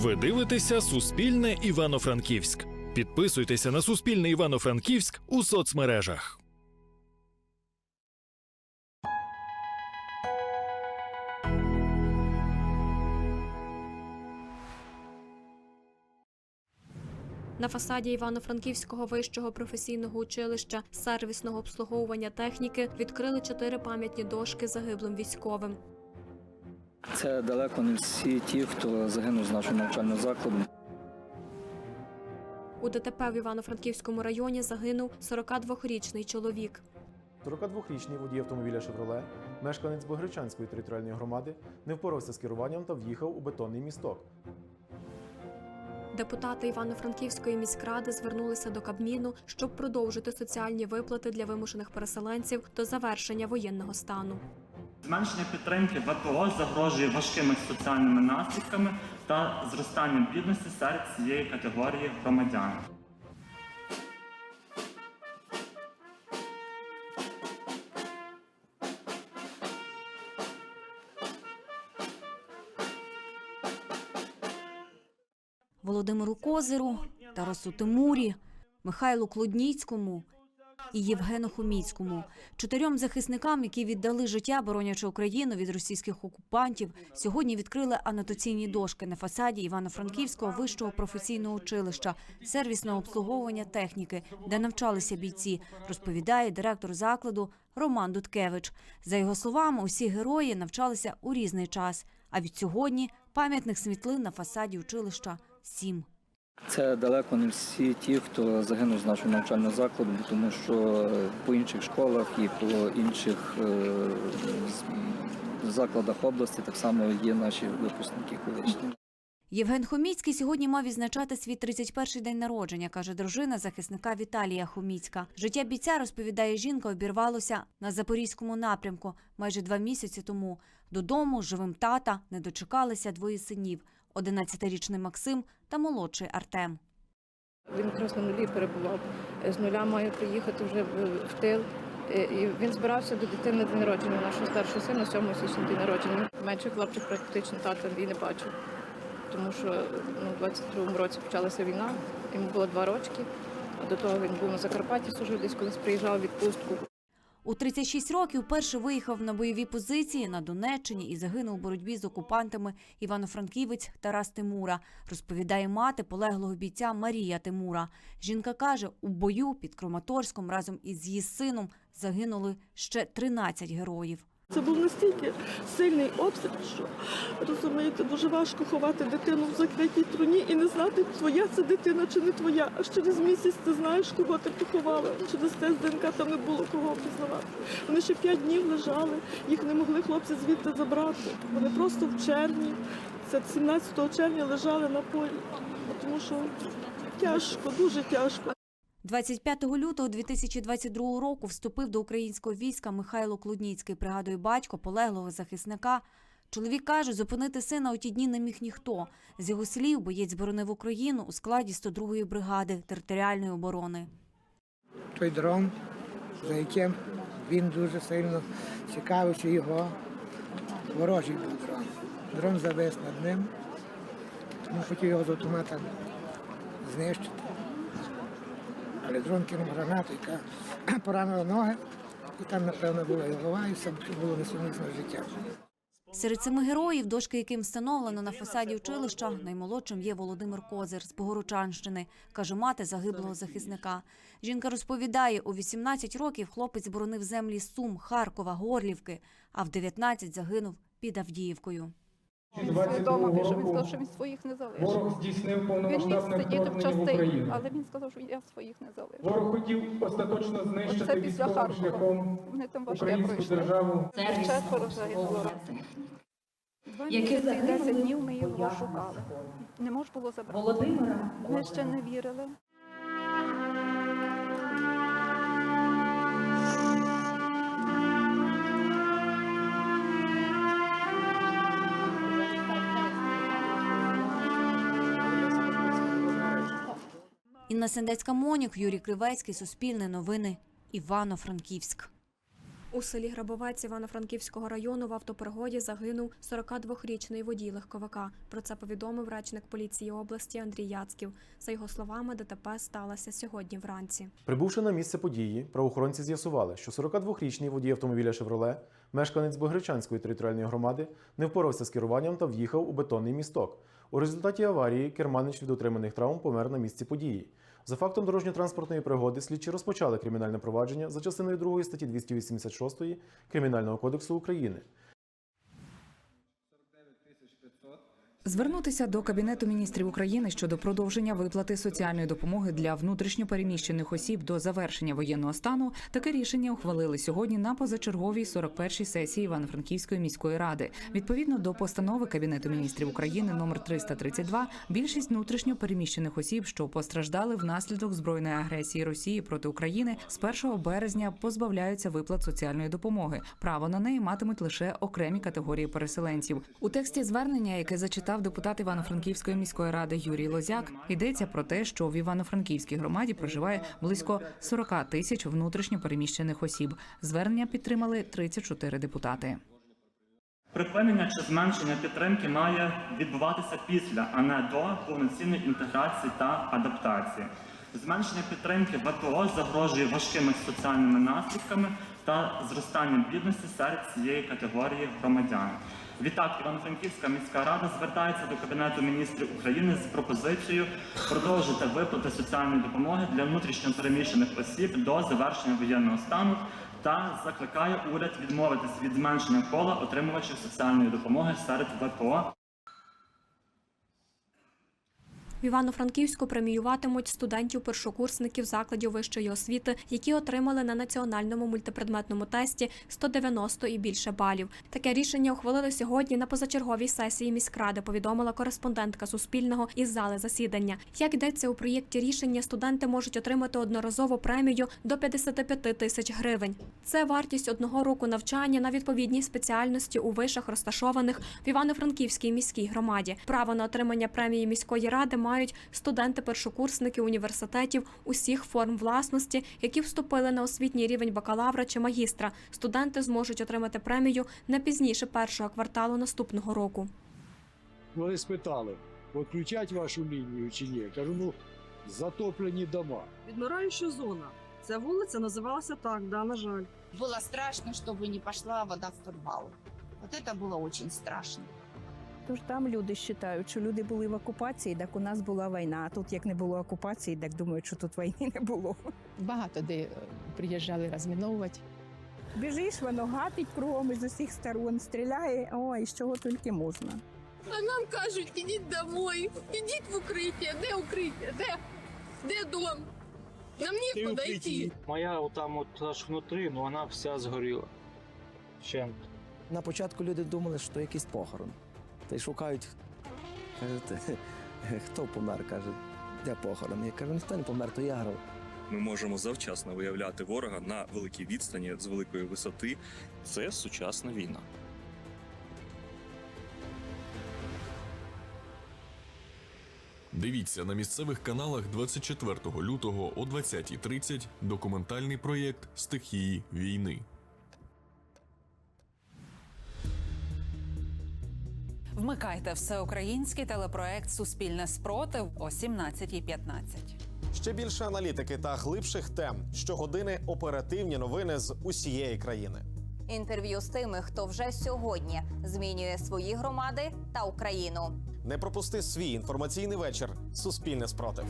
Ви дивитеся Суспільне Івано-Франківськ. Підписуйтеся на Суспільне Івано-Франківськ у соцмережах. На фасаді Івано-Франківського вищого професійного училища сервісного обслуговування техніки відкрили чотири пам'ятні дошки загиблим військовим. Це далеко не всі ті, хто загинув з нашого навчального закладу. У ДТП в Івано-Франківському районі загинув 42-річний чоловік. 42-річний водій автомобіля «Шевроле», мешканець Богречанської територіальної громади, не впорався з керуванням та в'їхав у бетонний місток. Депутати Івано-Франківської міськради звернулися до Кабміну, щоб продовжити соціальні виплати для вимушених переселенців до завершення воєнного стану. Зменшення підтримки ВПО загрожує важкими соціальними наслідками та зростанням бідності серед цієї категорії громадян. Володимиру Козиру, Тарасу Тимурі, Михайлу Клодніцькому і Євгену Хоміцькому, чотирьом захисникам, які віддали життя, боронячи Україну від російських окупантів, сьогодні відкрили анотаційні дошки на фасаді Івано-Франківського вищого професійного училища сервісного обслуговування техніки, де навчалися бійці, розповідає директор закладу Роман Дудкевич. За його словами, усі герої навчалися у різний час. А від сьогодні пам'ятних світлин на фасаді училища сім. Це далеко не всі ті, хто загинув з нашого навчального закладу, тому що по інших школах і по інших е, закладах області так само є наші випускники колишні. Євген Хоміцький сьогодні мав відзначати свій 31-й день народження, каже дружина захисника Віталія Хоміцька. Життя бійця, розповідає жінка, обірвалося на запорізькому напрямку майже два місяці тому. Додому живим тата не дочекалися двоє синів: 11-річний Максим та молодший Артем. Він якраз на нулі перебував. З нуля має приїхати вже в, в тил. І він збирався до дитини день народження нашого старшого сина, 7 січня день народження. Менший хлопчик практично тата і не бачив. Тому що ну, в 22-му році почалася війна, йому було два рочки. До того він був на Закарпатті, служив десь колись приїжджав у відпустку. У 36 років перше виїхав на бойові позиції на Донеччині і загинув у боротьбі з окупантами Івано-Франківець Тарас Тимура. Розповідає мати полеглого бійця Марія Тимура. Жінка каже, у бою під Краматорськом разом із її сином загинули ще 13 героїв. Це був настільки сильний обстріл, що розумієте, дуже важко ховати дитину в закритій труні і не знати, твоя це дитина чи не твоя. Аж через місяць ти знаєш, кого ти поховала. Через тест ДНК там не було кого пізнавати. Вони ще п'ять днів лежали, їх не могли хлопці звідти забрати. Вони просто в червні, це 17 червня лежали на полі, тому що тяжко, дуже тяжко. 25 лютого 2022 року вступив до українського війська Михайло Клудніцький, пригадує батько полеглого захисника. Чоловік каже, зупинити сина у ті дні не міг ніхто. З його слів, боєць боронив Україну у складі 102-ї бригади територіальної оборони. той дрон, за яким він дуже сильно цікавився його. Ворожий був дрон. Дрон завис над ним, тому хотів його з автомата знищити. Дрон кинув гранату, яка поранила ноги, і там, напевно, була і голова, і все було несумісно з життям. Серед семи героїв, дошки яким встановлено на фасаді училища, наймолодшим є Володимир Козир з Богородчанщини, каже мати загиблого захисника. Жінка розповідає, у 18 років хлопець боронив землі Сум, Харкова, Горлівки, а в 19 загинув під Авдіївкою. Свідомо, що він сказав, що він своїх не залишив. Ворог здійснив Він міг повномасштабне сидіти в вторгнення в частині, Україну. але він сказав, що я своїх не залишив. Ворог хотів остаточно знищити військовим шляхом Вони там українську державу. Четверо загинуло. Два місяці і 10 днів ми його шукали. Не можна було забрати. Володимира. Ми ще не вірили. Інна Сендецька Монік, Юрій Кривецький, Суспільне новини, Івано-Франківськ. У селі Грабовець Івано-Франківського району в автопригоді загинув 42-річний водій легковика. Про це повідомив речник поліції області Андрій Яцьків. За його словами, ДТП сталося сьогодні вранці. Прибувши на місце події, правоохоронці з'ясували, що 42-річний водій автомобіля «Шевроле», мешканець Богречанської територіальної громади, не впорався з керуванням та в'їхав у бетонний місток. У результаті аварії керманич від отриманих травм помер на місці події. За фактом дорожньо-транспортної пригоди слідчі розпочали кримінальне провадження за частиною 2 статті 286 Кримінального кодексу України. Звернутися до Кабінету міністрів України щодо продовження виплати соціальної допомоги для внутрішньопереміщених осіб до завершення воєнного стану таке рішення ухвалили сьогодні на позачерговій 41-й сесії Івано-Франківської міської ради. Відповідно до постанови Кабінету міністрів України номер 332, більшість внутрішньопереміщених осіб, що постраждали внаслідок збройної агресії Росії проти України, з 1 березня позбавляються виплат соціальної допомоги. Право на неї матимуть лише окремі категорії переселенців. У тексті звернення, яке зачитав депутат Івано-Франківської міської ради Юрій Лозяк, йдеться про те, що в Івано-Франківській громаді проживає близько 40 тисяч внутрішньо переміщених осіб. Звернення підтримали 34 депутати. Припинення чи зменшення підтримки має відбуватися після, а не до повноцінної інтеграції та адаптації. Зменшення підтримки ВПО загрожує важкими соціальними наслідками та зростанням бідності серед цієї категорії громадян. Відтак, Івано-Франківська міська рада звертається до Кабінету міністрів України з пропозицією продовжити виплати соціальної допомоги для внутрішньо переміщених осіб до завершення воєнного стану та закликає уряд відмовитись від зменшення кола отримувачів соціальної допомоги серед ВПО В Івано-Франківську преміюватимуть студентів-першокурсників закладів вищої освіти, які отримали на національному мультипредметному тесті 190 і більше балів. Таке рішення ухвалили сьогодні на позачерговій сесії міськради. Повідомила кореспондентка Суспільного із зали засідання. Як йдеться у проєкті рішення, студенти можуть отримати одноразову премію до 55 тисяч гривень. Це вартість одного року навчання на відповідній спеціальності у вишах, розташованих в Івано-Франківській міській громаді. Право на отримання премії міської ради мають студенти-першокурсники університетів усіх форм власності, які вступили на освітній рівень бакалавра чи магістра. Студенти зможуть отримати премію не пізніше першого кварталу наступного року. Вони спитали, відключать вашу лінію чи ні. Кажу, ну затоплені дома. Відмираюча зона. Ця вулиця називалася так, да, на жаль. Было страшно, чтобы не пошла вода в подвал. Вот это было очень страшно. Тож там люди вважають, що люди були в окупації, так у нас була війна. А тут як не було окупації, так думають, що тут війни не було. Багато де е, приїжджали розміновувати. Біжиш, воно гатить кругом із усіх сторон, стріляє, ой, з чого тільки можна. А нам кажуть, ідіть домой, ідіть в укриття. Де укриття? Де? Де дом? Нам нікуди йти. Моя отам от аж внутрі, ну вона вся згоріла. Вщент. На початку люди думали, що якийсь похорон. Та й шукають. Кажете, хто помер? каже, де похорон? Я кажу, ніхто не помер, то я грав. Ми можемо завчасно виявляти ворога на великій відстані з великої висоти. Це сучасна війна. Дивіться на місцевих каналах 24 лютого о 20.30 документальний проєкт Стихії війни. Вмикайте всеукраїнський телепроект Суспільне спротив о 17.15. Ще більше аналітики та глибших тем. Щогодини оперативні новини з усієї країни. Інтерв'ю з тими, хто вже сьогодні змінює свої громади та Україну. Не пропусти свій інформаційний вечір. Суспільне спротив.